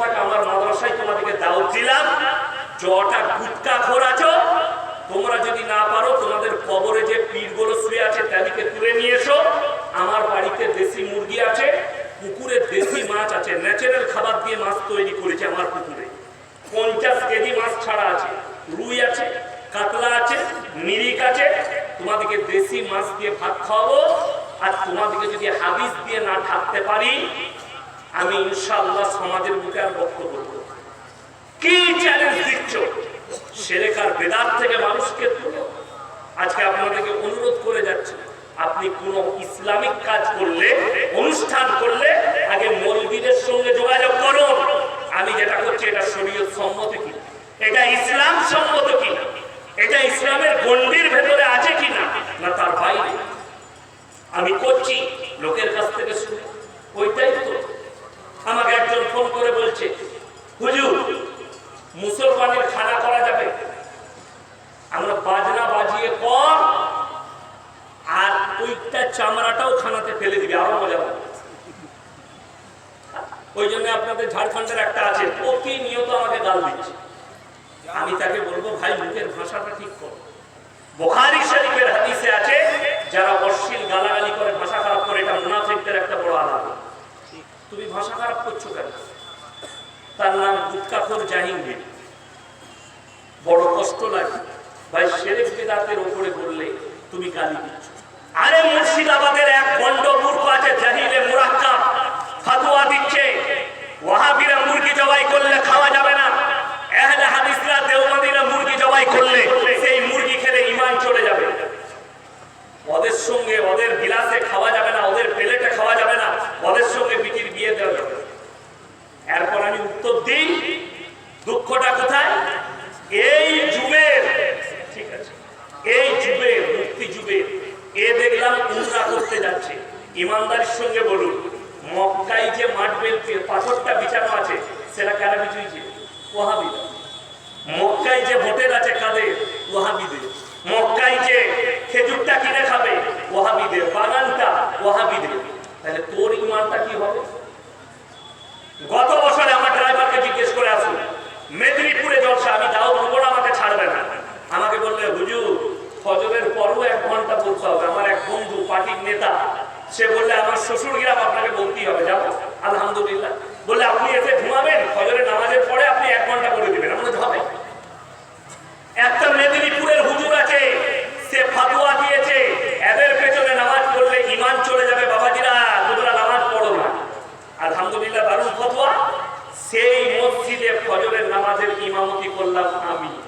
থাকে আমার মাদ্রাসায় তোমাদেরকে দাওয়াত দিলাম। জটা গুটকা খোর তোমরা যদি না পারো, তোমাদের কবরে যে পীরগুলো শুয়ে আছে তাদেরকে তুলে নিয়ে এসো। আমার বাড়িতে দেশি মুরগি আছে, পুকুরে দেশি মাছ আছে, ন্যাচারাল খাবার দিয়ে মাছ তৈরি করেছে আমার পুকুরে। পঞ্চাশ কেজি মাছ ছাড়া আছে, রুই আছে, কাতলা আছে, মিরিক আছে। তোমাদেরকে দেশি মাছ দিয়ে ভাত খাওয়াবো। আর তোমাদেরকে যদি হাদিস দিয়ে না থাকতে পারি আমি ইনশাআল্লাহ সমাজের বুকে আর বক্তব্য করব। কি চ্যালেঞ্জ দিচ্ছ? সেরেকার বেদাত থেকে মানুষকে আজকে আপনাদেরকে অনুরোধ করে যাচ্ছি, আপনি কোন ইসলামিক কাজ করলে, অনুষ্ঠান করলে, আগে মসজিদের সঙ্গে যোগাযোগ করুন। আমি যেটা করছি, এটা শরীয়ত সম্মত কিনা? এটা ইসলাম সম্মত কিনা? এটা ইসলামের গণ্ডির ভেতরে আছে কিনা? না, তার বাইরে। আমি করছি, লোকের কাছ থেকে শুনে। ওইটাই তো। আমাকে একজন ফোন করে বলছে, হুজুর, মুসলমানের খানা করা যাবে? আমরা বাজনা বাজিয়ে কর আর ওইটা চামড়াটাও খানাতে ফেলে দিবি, আরও মজা হবে। ওই জন্য আপনাদের ঝাড়খণ্ডের একটা আছে, প্রতিনিয়ত আমাকে গাল দিচ্ছে। আমি তাকে বলব, ভাই, মুখের ভাষাটা ঠিক করো। বোখারি শরীফের হাদিসে আছে, যারা অশ্লীল গালাগালি করে, ভাষা খারাপ করে, এটা মুনাফিকদের একটা বড় আলাদা তুমি ভাষা খারাপ করছ কেন? তার নাম গুটকাখোর জাহিঙ্গীর বড় কষ্ট লাগে। ভাই শেরেক বেদাতের উপরে বললে তুমি গালি দিচ্ছ। আরে মুর্শিদাবাদের এক বন্ড মূর্খ আছে জাহিলে মুরাক্কাব। ফাতুয়া দিচ্ছে, ওয়াহাবিরা মুরগি জবাই করলে খাওয়া যাবে না। এহলে হাদিসরা দেওবন্দিরা মুরগি জবাই করলে সেই মুরগি খেলে ইমান চলে যাবে ওদের সঙ্গে ওদের বিলাসে খাওয়া যাবে না ওদের প্লেটে খাওয়া যাবে না ওদের সঙ্গে বিটির বিয়ে দেওয়া যাবে না। এরপর আমি উত্তর দিই দুঃখটা কোথায় এই যুগের ঠিক আছে এই যুগের মুক্তি যুগের এ দেখলাম উমরা করতে যাচ্ছে ইমানদারির সঙ্গে বলুন, মক্কায় যে মার্বেল পাথরটা বিছানো আছে, সেটা কারা বিচুইছে ওহাবিরা মক্কায় যে হোটেল আছে কাদের? ওহাবিদের মক্কায় যে খেজুরটা কিনে খাবে? ওহাবিদের বাগানটা ওহাবিদের তাহলে তোর ইমানটা কি হবে? গত বছরে আমার ড্রাইভারকে জিজ্ঞেস করে আসুন মেদিনীপুরে জলসা আমি তাও বলব না আমাকে ছাড়বে না আমাকে বললে হুজুর ফজরের পরও এক ঘণ্টা বলতে হবে আমার এক বন্ধু পার্টির নেতা সে বললে, আমার শ্বশুর গ্রাম আপনাকে বলতেই হবে, যাব। আলহামদুলিল্লাহ। বললে, আপনি এসে ঘুমাবেন, ফজরের নামাজের পরে আপনি এক ঘণ্টা করে দিবেন। আমরা হবে। একটা মেদিনীপুরের হুজুর আছে, সে ফাতুয়া দিয়েছে, এদের পেছনে নামাজ পড়লে ইমান চলে যাবে। বাবাজিরা, তোমরা নামাজ পড়ো না। আলহামদুলিল্লাহ, দারুণ ফতোয়া। সেই মসজিদে ফজরের নামাজের ইমামতি করলাম আমি।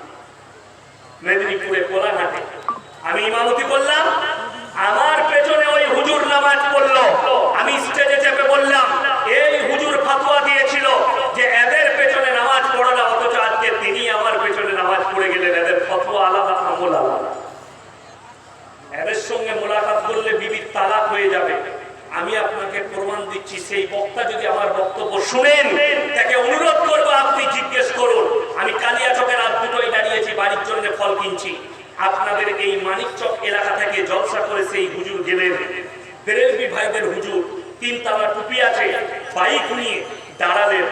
মেদিনীপুরে কোলাঘাটে। আমি ইমামতি করলাম, আমার পেছনে ওই হুজুর নামাজ পড়ল আমি স্টেজে চেপে বললাম এই হুজুর ফাতোয়া দিয়েছিল যে এদের পেছনে নামাজ পড়ো না অথচ আজকে তিনি আমার পেছনে নামাজ পড়ে গেলেন এদের ফতোয়া আলাদা আমল আলাদা এদের সঙ্গে মোলাকাত করলে বিবির তালাক হয়ে যাবে আমি আপনাকে প্রমাণ দিচ্ছি সেই বক্তা যদি আমার বক্তব্য শুনেন, তাকে অনুরোধ করব আপনি জিজ্ঞেস করুন। আমি কালিয়া চকের রাত দুটোই দাঁড়িয়েছি, বাড়ির জন্য ফল কিনছি। আপনাদের এই মানিকচক এলাকা থেকে জলসা করে সেই হুজুর গেলেন। বেরেলবি ভাইদের হুজুর, তিন তালা টুপি আছে, বাইক নিয়ে দাঁড়ালেন,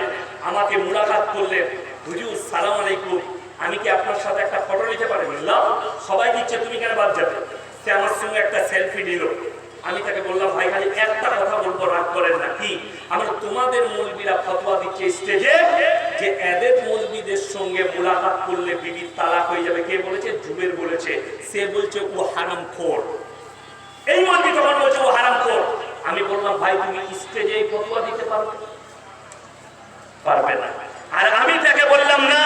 আমাকে মুলাকাত করলেন। হুজুর, সালাম আলাইকুম, আমি কি আপনার সাথে একটা ফটো নিতে পারি? সবাই দিচ্ছে, তুমি কেন বাদ যাবে? সে আমার সঙ্গে একটা সেলফি নিল। আমি তাকে বললাম, ভাই, খালি একটা কথা বলব, রাগ করেন না। কি? আমরা তোমাদের মৌলবীরা ফতোয়া দিচ্ছে স্টেজে যে এদের মৌলবীদের সঙ্গে মোলাকাত করলে বিবির তালাক হয়ে যাবে। কে বলেছে? জুবের বলেছে। সে বলছে, ও হারাম খোর। এই মৌলবী তখন বলছে, ও হারাম খোর। আমি বললাম, ভাই, তুমি স্টেজে এই ফতোয়া দিতে পারবে পারবে না। আর আমি তাকে বললাম, না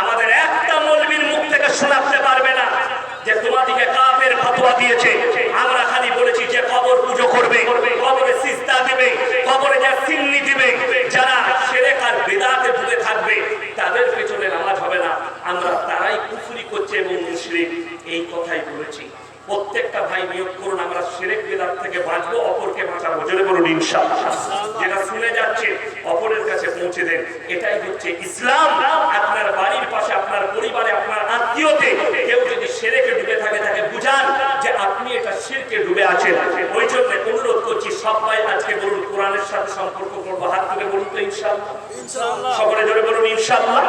আমাদের একটা মৌলবীর মুখ থেকে শোনাতে পারবে না যে তোমাদিকে কাপের ফতোয়া দিয়েছে আমরা খালি বলেছি যে কবর পুজো করবে কবরে সিজদা দিবে কবরে যা সিন্নি দিবে যারা সেরেক আর বেদাতে ডুবে থাকবে তাদের পেছনে নামাজ হবে না আমরা তারাই কুফরি করছে এবং মুশরিক এই কথাই বলেছি। প্রত্যেকটা ভাই নিয়োগ করুন আমরা সেরেক বেদাত থেকে বাঁচবো অপরকে বাঁচাবো। জোরে বলুন ইনশাআল্লাহ। যেটা শুনে যাচ্ছে অপরের কাছে পৌঁছে দেন। এটাই হচ্ছে ইসলাম। আপনার বাড়ির পাশে আপনার পরিবারে আপনার আত্মীয়তে কেউ যদি সেরেকে ডুবে থাকে তাকে বুঝান যে আপনি এটা শিরকে ডুবে আছেন। ওই জন্য অনুরোধ করছি সবাই আজকে বলুন কোরআনের সাথে সম্পর্ক করব হাত তুলে বলুন তো ইনশাআল্লাহ। সকলে জোরে বলুন ইনশাআল্লাহ।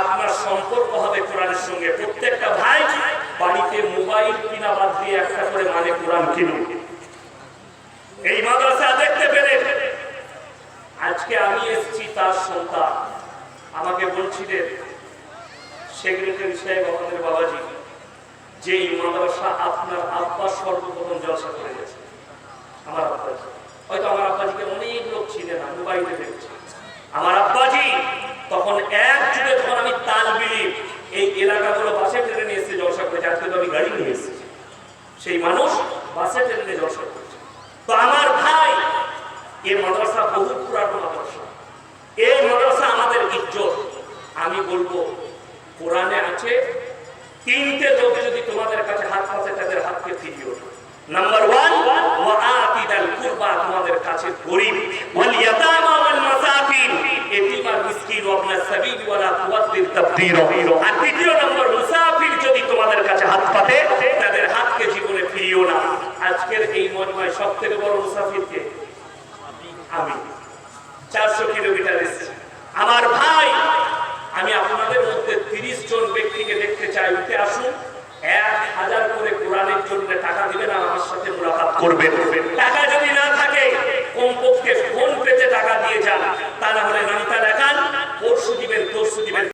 আপনার সম্পর্ক হবে কোরআনের সঙ্গে। প্রত্যেকটা ভাই বাড়িতে মোবাইল কিনা বাদ দিয়ে একটা করে মানে কোরআন কিনুন। এই মাদ্রাসা দেখতে পেলে? আজকে আমি এসেছি তার সন্তান। আমাকে বলছিলেন, সেক্রেটারি সাহেব আমাদের বাবাজি, যে এই মাদ্রাসা আপনার আব্বা সর্বপ্রথম জলসা করে গেছে। আমার আব্বাজি। হয়তো আমার আব্বাজিকে অনেক লোক ছিলেন না, মোবাইলে দেখছে। আমার আব্বাজি, তখন এক যুগে যখন আমি তাল বিলি এই এলাকাগুলো বাসে, ট্রেনে এসে জলসা করেছে। আজকে তো আমি গাড়ি নিয়ে এসেছি। সেই মানুষ বাসে, ট্রেনে জলসা করেছে। তো আমার ভাই, এ মাদ্রাসা বহু পুরানো এই মাদ্রাসা আমাদের ইজ্জত আমি বলব কোরআনে আছে তিনটে লোক যদি তোমাদের কাছে হাত পাতে তাদের হাতকে ফিরিও নাম্বার ওয়ান ওয়া আতিদাল তোমাদের কাছে গরিব ওয়াল ইয়াতামা ওয়াল মাসাকিন। এতিম আর মিসকিন ওয়া ইবনাস সাবিল ওয়া লা তুওয়াদ্দির তাবদীর আর তৃতীয় নম্বর মুসাফির যদি তোমাদের কাছে হাত পাতে তাদের হাতকে জীবনে ফিরিও না। আজকের এই মজমায় সব থেকে বড় মুসাফিরকে? আমি। চারশো কিলোমিটার এসেছি। আমার ভাই আমি আপনাদের মধ্যে তিরিশ জন ব্যক্তিকে দেখতে চাই। উঠে আসুন। এক হাজার করে কোরআনের জন্য টাকা দিবেন আর আমার সাথে মুলাকাত করবেন। টাকা যদি না হয়ে যান তা না হলে নামটা লেখান পরশু দিবেন পরশু দিবেন।